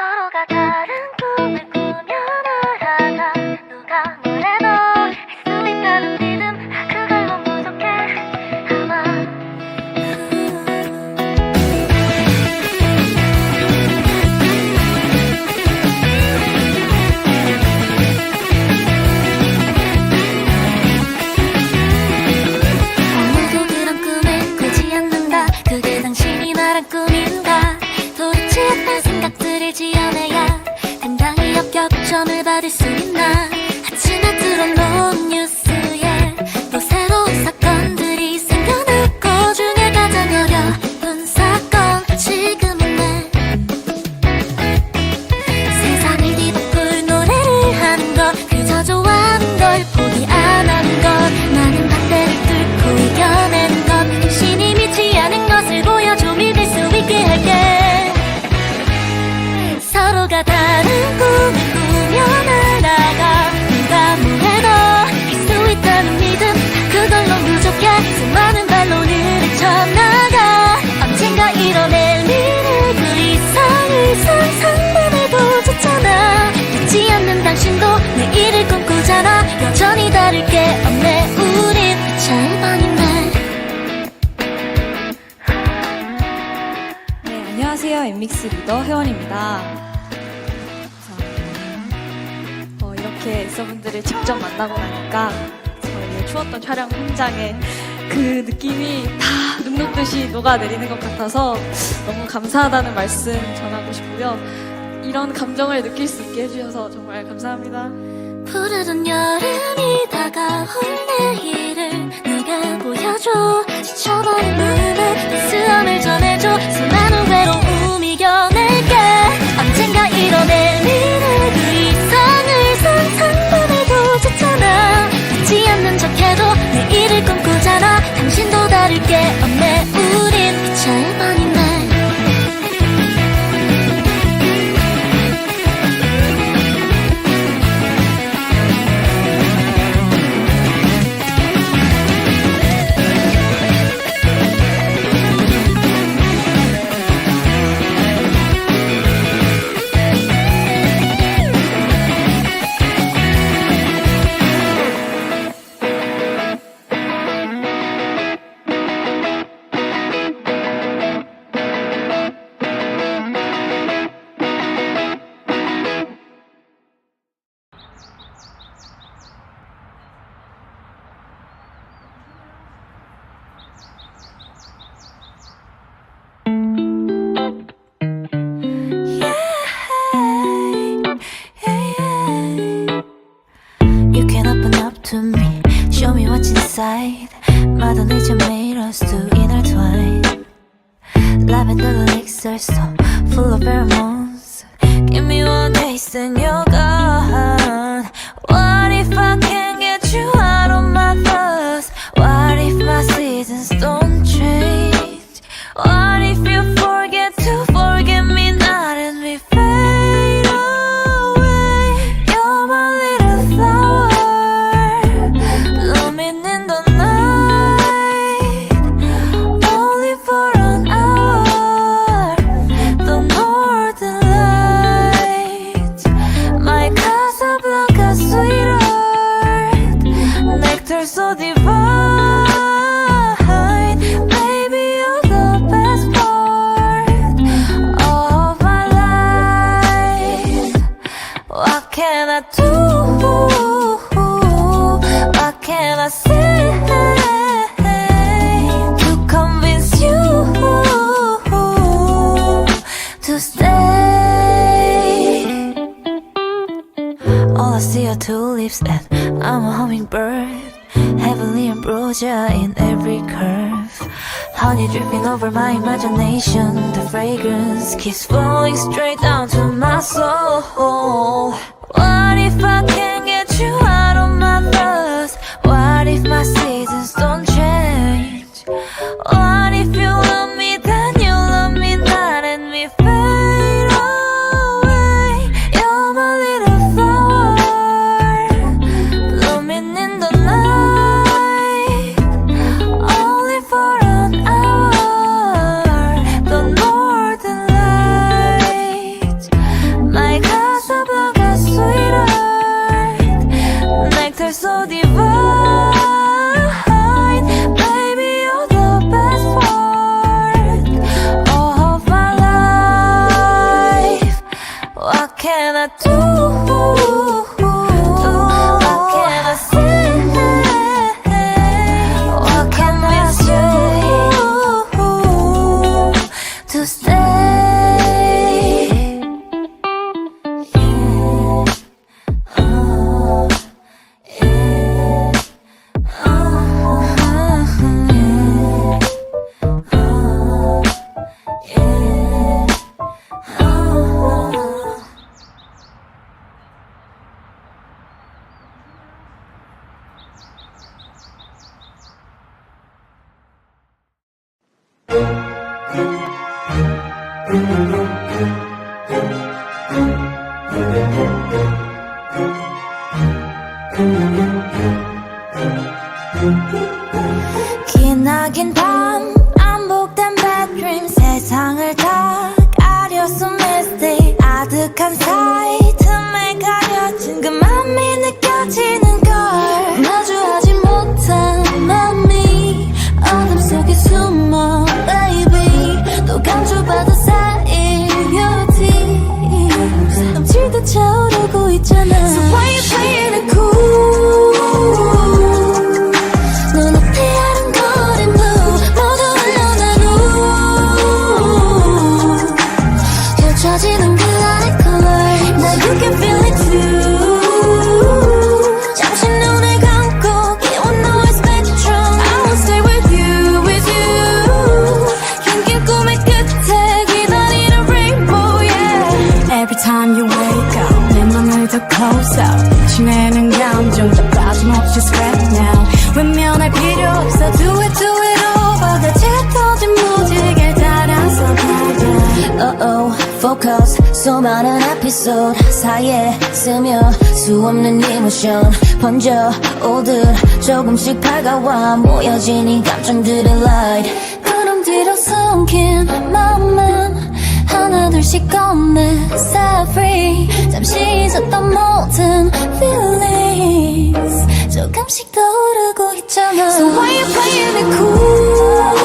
ソロが足る 믹스 리더 회원입니다. 자, 어, 이렇게 서분들을 직접 만나고 나니까 저희의 추웠던 촬영 현장에 그 느낌이 다 눈녹듯이 녹아내리는 것 같아서 너무 감사하다는 말씀 전하고 싶고요. 이런 감정을 느낄 수 있게 해주셔서 정말 감사합니다. 푸르른 여름이 다가올 내일을 누가 보여줘 지쳐버린 마음에 따스함을 전해줘 수많은 외로움 sensation, the fragrance keeps flowing straight down to my soul. 수 없는 이모션 번져오듯 조금씩 다가와 모여진 이 감정들의 light. 그럼 뒤로 숨긴 마음은 하나 둘씩 꺼내 Set free 잠시 잊었던 모든 feelings. 조금씩 떠오르고 있잖아. So why you playing it cool?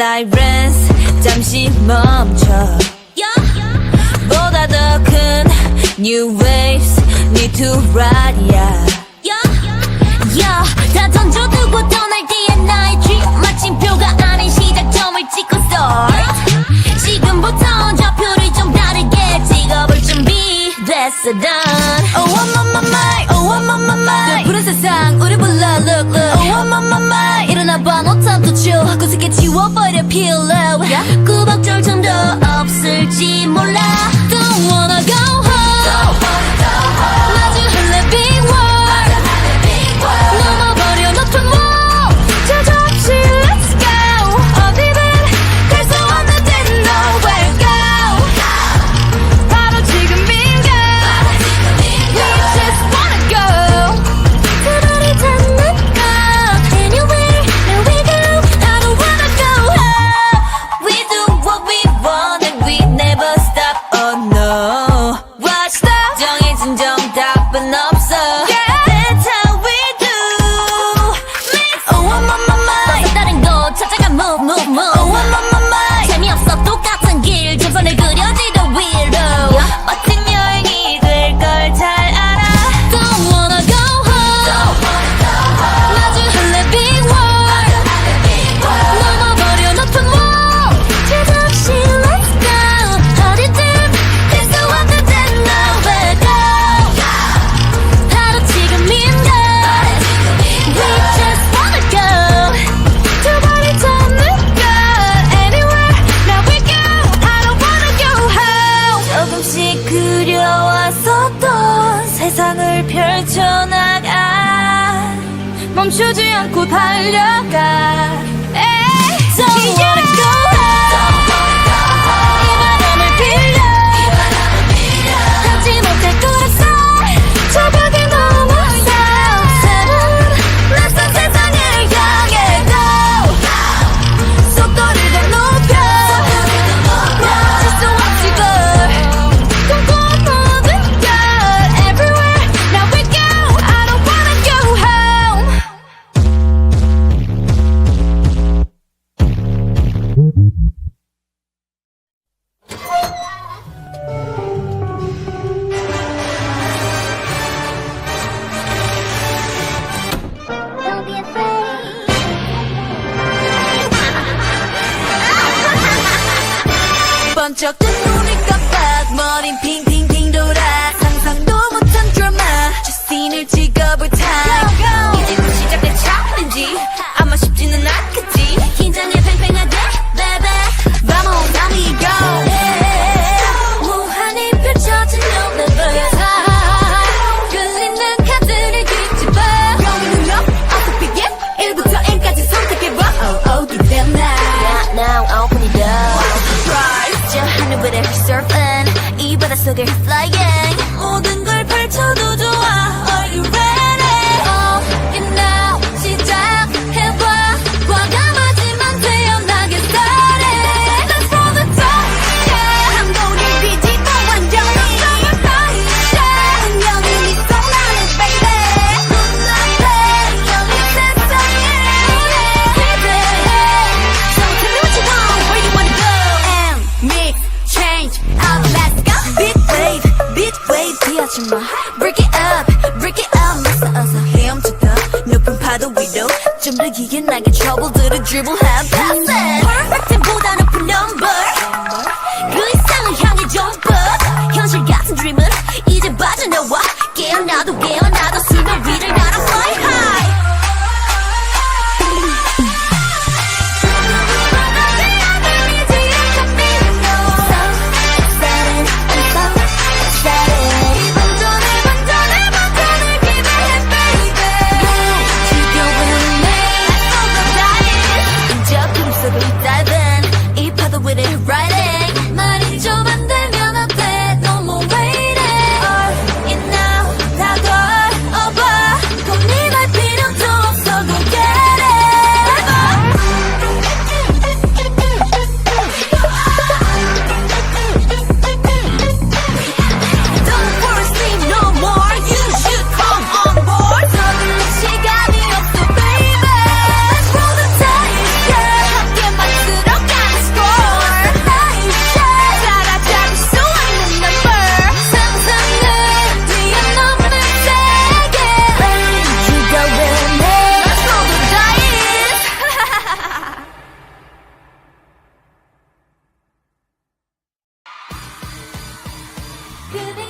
Sirens 잠시 멈춰 yeah. 보다 더 큰 New waves need to ride yeah. Yeah. Yeah. 다 던져두고 떠날 때의 나의 dream 마침표가 아닌 시작점을 찍고 start 지금부터 좌표를 좀 다르게 찍어볼 준비 that's a done Oh I'm on my mind Oh I'm on my mind 저 푸른 세상 우리 불러 look look Oh I'm on my mind 일어나봐 no time to chill 구석에 지워버려 pillow yeah? 구박절정도 없을지 몰라 Don't wanna go home Don't wanna go home in my 그대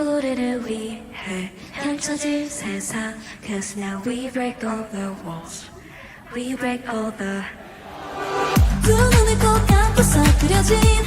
우리를 위해 펼쳐질 세상. Cause now we break all the walls. We break all the 꼭 감고서 그려진